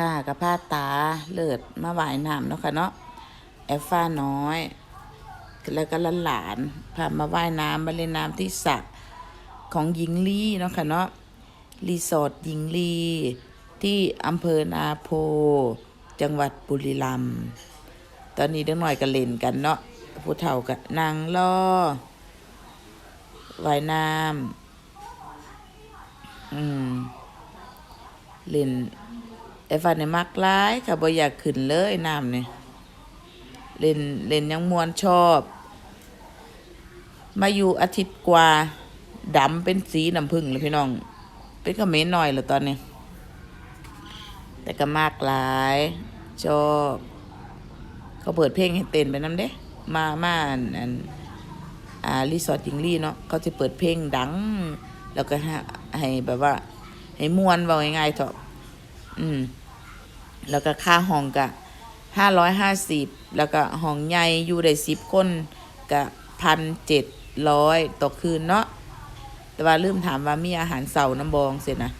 ค่ะกับผ้าตาเลิศมาวายน้ำเนาะค่ะเนาะแอฟฟ้าน้อย แล้วก็หลานพามาว่ายน้ำมาเล่นน้ำที่สระของหญิงลีเนาะค่ะเนาะรีสอร์ทหญิงลีที่อำเภอนาโพ จังหวัดบุรีรัมย์ตอนนี้เด็กหน่อยก็เล่นกันเนาะผู้เฒ่าก็นั่งล่อว่ายน้ำอืมเล่น ไอ้ฟันในมักร้ายค่ะบ่อยากขึ้นเลยน้ำเนี่ยเล่นเล่นยังมวนชอบ มาอยู่อาทิตย์กว่าดำเป็นสีน้ำผึ้งเลยพี่น้อง เป็นกระเขมนหน่อยเลยตอนนี้ แต่ก็มากหลายชอบเขาเปิดเพลงให้เต้นไปน้ำเด้ มามาอันอันอ่ารีสอร์ทหญิงลี่เนาะเขาจะเปิดเพลงดัง แล้วก็ให้ให้แบบว่า ให้มวนเบาง่ายๆเถอะอืม แล้วก็ค่าห้องกะห้าร้อยห้าสิบแล้วก็ห้องใหญ่อยู่ได้สิบคนกะพันเจ็ดร้อยต่อคืนเนาะแต่ว่าลืมถามว่ามีอาหารเสาร์น้ำบองเสร็จนะ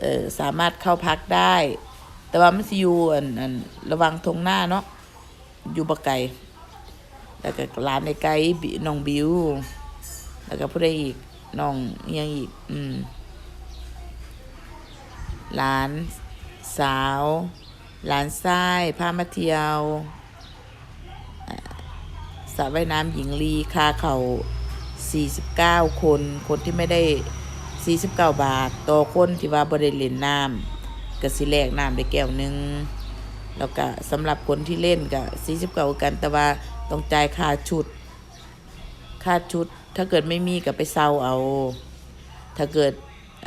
เออสามารถเข้าพักได้ แต่ว่ามันสิอยู่อันอันระวังทงหน้าเนาะอยู่บะไก่แล้วก็ร้านในไก่บิน้องบิว แล้วก็ผู้ใดอีกน้องยังอีก อืมหลาน สาว หลานทรายพามาเที่ยวอ่าสระว่ายน้ำหญิงลีคาเข่า49 คน คนที่ไม่ได้ 49 บาท ต่อคนที่ว่าบ่ได้เล่นน้ำก็สิแลกน้ำได้แก้วหนึ่งแล้วก็สำหรับคนที่เล่นก็49กันแต่ว่าต้องจ่ายค่าชุด ค่าชุด ถ้าเกิดไม่มีก็ไปเซาเอา ถ้าเกิด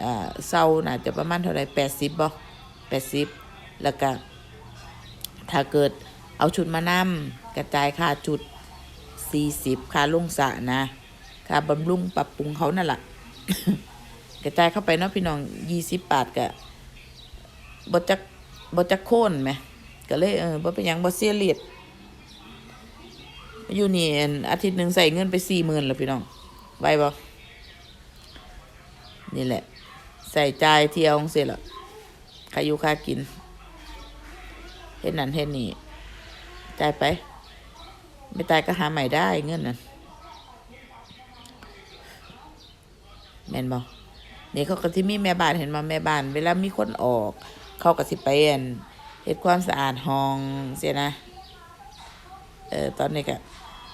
อ่าเศร้าน่าจะประมาณเท่าไหร่แปดสิบ แปดสิบแล้วก็ถ้าเกิดเอาชุดมานำกระจายค่าชุดสี่สิบค่าลงสะนะค่าบำรุงปรับปรุงเขานั่นแหละกระจายเข้าไปเนาะพี่น้องยี่สิบบาทกะบจักบจักโค่นไหมก็เลยเออบ่เป็นหยังบ่เสียเลียดอยู่นี่อันอาทิตย์หนึ่งใส่เงินไปสี่หมื่นแล้วพี่น้องไหวบ่นี่แหละ ใส่ใจเที่ยวเสร็จแล้ว ครอยู่ค่ากินเห็นนั่นเห็นนี่จ่ายไป ไม่ตายก็หาใหม่ได้เงินนั่นแม่นบอกนี่เขาก็ที่มีแม่บ้านเห็นมาแม่บ้าน เวลามีคนออก เขาก็สิไปอันเฮ็ดความสะอาดห้องเสียนะเออตอนนี้ก็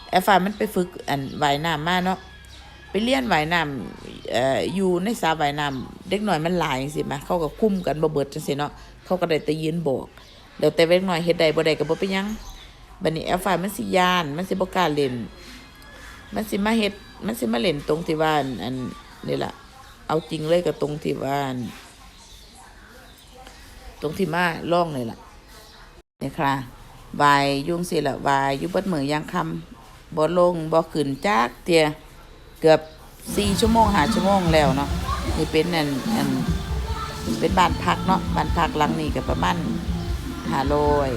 แอฟฟ้ามันไปฝึกอันว่ายน้ำมาเนาะ เรียนว่ายน้ำเอ่ออยู่ในสระว่ายน้ำเด็กหน่อยมันหลายสิมาเขาก็คุ้มกันบ่เบิดจังซี่เนาะเขาก็ได้แต่ยืนโบกเดี๋ยวแต่เด็กหน่อยเฮ็ดได้บ่ได้ก็บ่เป็นหยังบัดนี้แอลฟามันสิย่านมันสิบ่กล้าเล่น มันสิมาเฮ็ดมันสิมาเล่นตรงที่ว่าอันอันนี่ล่ะเอาจริงเลยก็ตรงที่ว่านตรงที่มาล่องเลยล่ะนี่ค่ะวายยุ่งสิละวายยู่เบิดมือยางคำบ่ลงบ่ขึ้นจักเตีย เกือบสี่ชั่วโมงหาชั่วโมงแล้วเนาะนี่เป็นอันอันเป็นบ้านพักเนาะบ้านพักหลังนี้ก็ประมาณห้าร้อย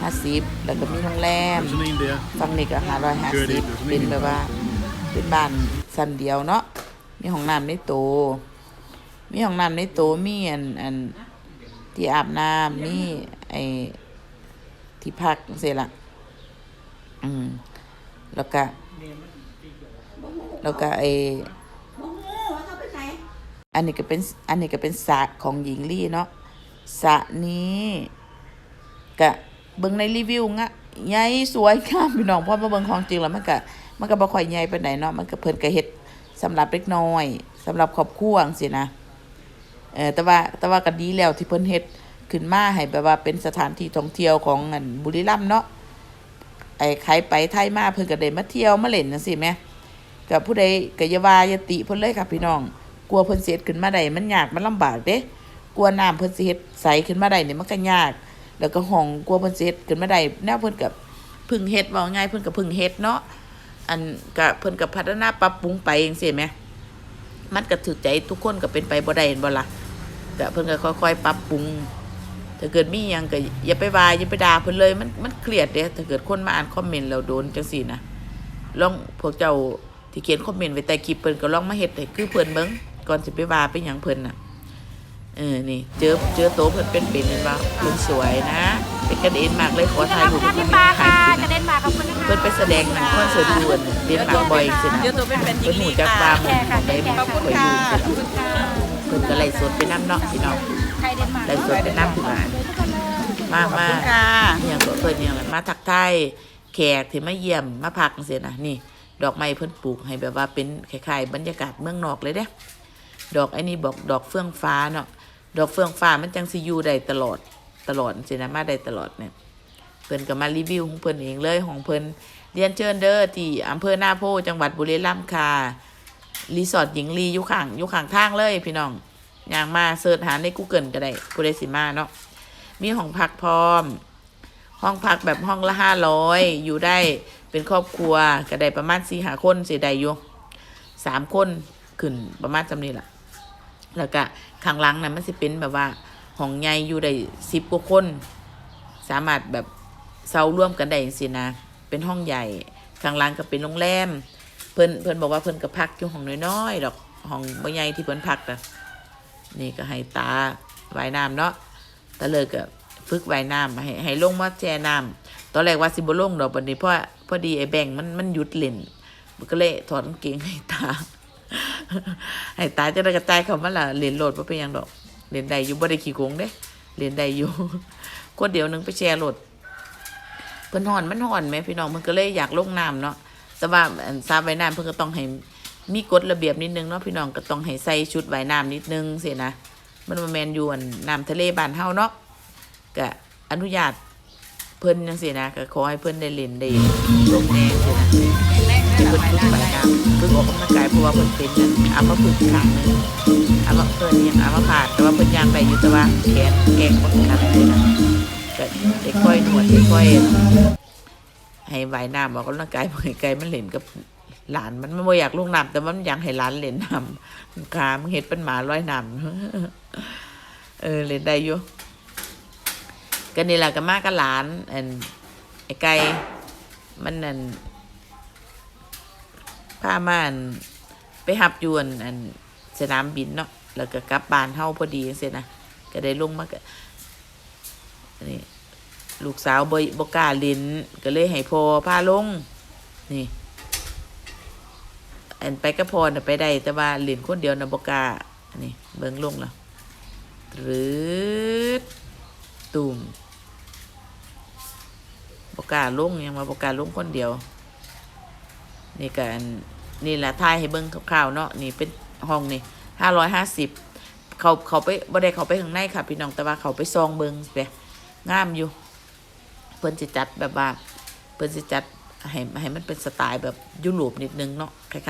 ห้าสิบแล้วก็มีโรงแรม There's an India. ฝั่งนี้ก็ห้าร้อยห้าสิบเป็นแบบว่า เป็นบ้านสันเดียวเนาะมีห้องน้ำในโตวมีห้องน้ำในโตวมีอันอันที่อาบน้ำมีไอที่พักเสร็จละอืมแล้วก็ แล้วก็ไออันนี้ก็เป็นอันนี้ก็เป็นสระของหญิงลี่เนาะสระนี้ก็เบิ่งในรีวิวงะใหญ่สวยงามพี่น้องเพราะมาเบิ่งของจริงแล้วมันก็มันก็บ่ค่อยใหญ่ปานใดเนาะมันก็เพิ่นก็เฮ็ดสำหรับเล็กน้อยสำหรับครอบครัวจังซี่นะเออแต่ว่าแต่ว่าก็ดีแล้วที่เพิ่นเฮ็ดขึ้นมาให้แบบว่าเป็นสถานที่ท่องเที่ยวของอันบุรีรัมย์เนาะไอ้ใครไปไทยมาเพิ่นก็ได้มาเที่ยวมาเล่นจังซี่แหม กับผู้ใดก็อย่าว่าอย่าติเพิ่นเลยค่ะพี่น้อง กลัวเพิ่นสิเฮ็ดขึ้นมาได้มันยากมันลำบากเด้กลัวน้ำเพิ่นสิเฮ็ดใสขึ้นมาได้นี่มันก็ยาก แล้วก็ห้องกลัวเพิ่นสิเฮ็ดขึ้นมาได้แนวเพิ่นก็เพึ่งเฮ็ดว้าง่ายเพิ่นก็เพึ่งเฮ็ดเนาะอันก็เพิ่นก็พัฒนาปรับปรุงไปจังซี่แหมมันก็ถูกใจทุกคนก็เป็นไปบ่ได้เห็นบ่ล่ะก็เพิ่นก็ค่อยๆปรับปรุงถ้าเกิดมีหยังก็อย่าไปว่าอย่าไปด่าเพิ่นเลยมันมันเครียดเด้ถ้าเกิดคนมาอ่านคอมเมนต์แล้วโดนจังซี่นะลองพวกเจ้า ที่เขียนคอมเมนต์ไว้ใต้คลิปเพิ่นก็ลองมาเฮ็ดให้คือเพิ่นเบิ่งก่อนสิไปว่าไปหยังเพิ่นน่ะเออนี่เจอเจอโต๊ะเพิ่นเป็นเป็นเห็นบ่เพิ่นสวยนะเป็นกระเด็นมากเลยขอถ่ายรูปคเพิ่รันบพี่ปลาถ่าค่ะยกระเด็นมาขอบคุณนะคะเพิ่นไปแสดงหนังคอนเสิร์ตด่วนเดนมาร์กบ่อยสินะเดี๋ยวตัวเป็นเป็นหญิเพิ่นงหูลีจักค่ะปามได้ขอบคุณข่อยค่ะอยู่สิขอบคุณค่ะเพิ่นก็ไล่สดไปนํเนาะพี่น้องไทยเดนมาร์กไล่สดไปนํพี่น้องมาขอบมาคุณค่ะอหย่างก็เพิ่นอหย่างไรมาทักทายแขกที่มาเยี่ยมมาพักจังซี่นะนี่ ดอกไม้เพิ่นปลูกให้แบบว่าเป็นคล้ายๆบรรยากาศเมืองนอกเลยเด้ดอกไอ้นี่บอกดอกเฟื่องฟ้าเนาะดอกเฟื่องฟ้ามันจังสิอยู่ได้ตลอดตลอดสินะมาได้ตลอดเนี่ยเพิ่นก็มารีวิวของเพิ่นเองเลยของเพิ่นเรียนเชิญเด้อที่อำเภอหน้าโพจังหวัดบุรีรัมย์ค่ะรีสอร์ทหญิงลีอยู่ข้างอยู่ข้างทางเลยพี่น้องอย่างมาเสิร์ชหาใน Google ก็ได้ผู้ใดสิมาเนาะมีห้องพักพร้อม ห้องพักแบบห้องละห้าร้อยอยู่ได้ เป็นครอบครัวก็ได้ประมาณสี่หาคนเสียดายอยู่สามคนขึ้นประมาณจำนี้แหละแล้วก็ข้างหลังนะมันสิเป็นแบบว่าห้องใหญ่อยู่ได้สิบกว่าคน สามารถแบบเซาร่วมกันได้สินะ เป็นห้องใหญ่ข้างหล่างก็เป็นโรงแรมเพิ่นเพิ่นบอกว่าเพิ่นก็พักอยู่ห้องน้อยๆดอกห้องบ่ใหญ่ที่เพิ่นพักนะนี่ก็ให้ตาว่ายน้ำเนาะตาเลยก็ฝึกว่ายน้ำให้ให้ลงมาแช่น้ำ ตอนแรกว่าสิบลงดอกบัดนี้เพราะพอดีไอ้แบงมันมันหยุดเล่นมันก็เลยถอดกางเกงให้ตา ให้ตาจะได้กระจายเขามาละเล่นโหลดบ่เป็นยังดอกเล่นได้อยู่บ่ได้ขี้โกงเด้เล่นได้อยู่คนเดียวนึงไปแชร์โหลดเพิ่นห่อนมันห่อนไหมพี่น้องมันก็เลยอยากลงน้ำเนาะแต่ว่าซาว่ายน้ำเพิ่นก็ต้องให้มีกฎระเบียบนิดนึงเนาะพี่น้องก็ต้องให้ใส่ชุดว่ายน้ำนิดนึงเสินะมันบ่แมนยู่อันน้ำทะเลบานเฮาเนาะก็อนุญาต เพิ่นจังซี่นะก็ขอให้เพิ่นได้เล่นได้ลงแน่สินะที่เพิ่นฝึกว่าน้ำฝึกออกกำลังกายเพราะว่าเพิ่นเป็นอันอัมพฤกษ์ข้างนึงอัมาเพิ่นยังอัมพาตแต่ว่าเพิ่นย่างได้อยู่แต่ว่าแขนแกงบ่ถนัดเลยนะก็ได้ค่อยหนวดได้ค่อยให้ว่ายน้ำออกกำลังกายบ่ให้ไกลมันเล่นกับหลานมันไม่อยากลงน้ำแต่ว่ามันอยากให้หลานเล่นน้ำขามันเห็ดเป็นหมาร้อยน้ำเออเล่นได้อยู่ ก็นี่แหละก็มากับหลานอันไอ้ไก่มันนั่นพามาอันไปหับยวนอันสนามบินเนาะแล้วก็กลับบ้านเฮาพอดีจังซี่นะก็ได้ลงมาก็นี่ลูกสาวบอบกล้าลินก็เลยให้พอพาลง นี่อันไปก็พอนะไปได้แต่ว่าเลินคนเดียวนะบกล้านี่เบิ่งลงแล้วหรือตุ่ม บกล้าลงยังมาบกล้าลงคนเดียว นี่กันนี่แหละทายให้เบิ้งคร่าวๆเนาะนี่เป็นห้องนี่ห้าร้อยห้าสิบเขาเขาไปบ่ได้เขาไปข้างในค่ะ พี่น้องแต่ว่าเขาไปซองเบิ้งไปงามอยู่ เพิ่นจะจัดแบบว่าเพิ่นจะจัดให้ให้มันเป็นสไตล์แบบยุโรปนิดนึงเนาะคล้ายๆ